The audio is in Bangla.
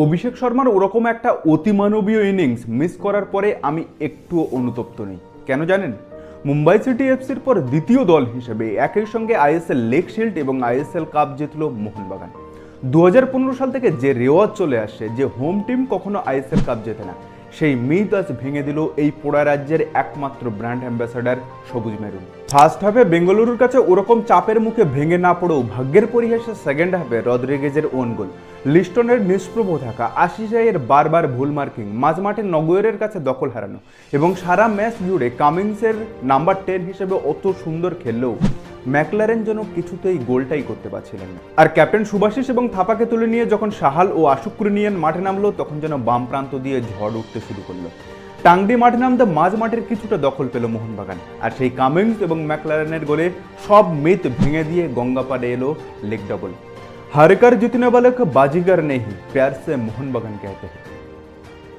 অভিষেক শর্মার ওরকম একটা অতিমানবীয় ইনিংস মিস করার পরে আমি একটুও অনুতপ্ত নেই। কেন জানেন? মুম্বাই সিটি এফসির পর দ্বিতীয় দল হিসেবে একই সঙ্গে আইএসএল লেগ শিল্ড এবং আইএসএল কাপ জিতল মোহনবাগান। দু হাজার পনেরো সাল থেকে যে রেওয়াজ চলে আসে যে হোম টিম কখনো আইএসএল কাপ জেতে না সেই মিথ ভেঙে দিল এই পোড়া রাজ্যের একমাত্র ব্র্যান্ড অ্যাম্বাসাডার সবুজ মেরুন। ফার্স্ট হাফে বেঙ্গালুরুর কাছে ওরকম চাপের মুখে ভেঙে না পড়েও ভাগ্যের পরিহাসে সেকেন্ড হাফে রদ্রিগেজের ওন গোল লিস্টনের নিষ্প্রভ থাকা আশিস রায়ের বারবার ভুল মার্কিং মাঝমাঠে নগরের কাছে দখল হারানো এবং সারা ম্যাচ জুড়ে কামিংসের নাম্বার টেন হিসেবে অত সুন্দর খেললেও ম্যাকলারেন যেন কিছুতেই গোলটাই করতে পারছিলেন না আর ক্যাপ্টেন সুভাষিস এবং থাপাকে তুলে নিয়ে যখন সাহাল ও আশুক্রিনিয়ান মাঠে নামলো তখন যেন বাম প্রান্ত দিয়ে ঝড় উঠতে শুরু করলো টাংডি মাঠে নামতে মাঝ মাঠের কিছুটা দখল পেল মোহনবাগান আর সেই কামিংস এবং ম্যাকলারেনের গোলে সব মিথ ভেঙে দিয়ে গঙ্গাপাড়ে এলো লেগ ডবল हर कर जीतने वाले को बाजीगर नहीं प्यार से मोहन बगान कहते हैं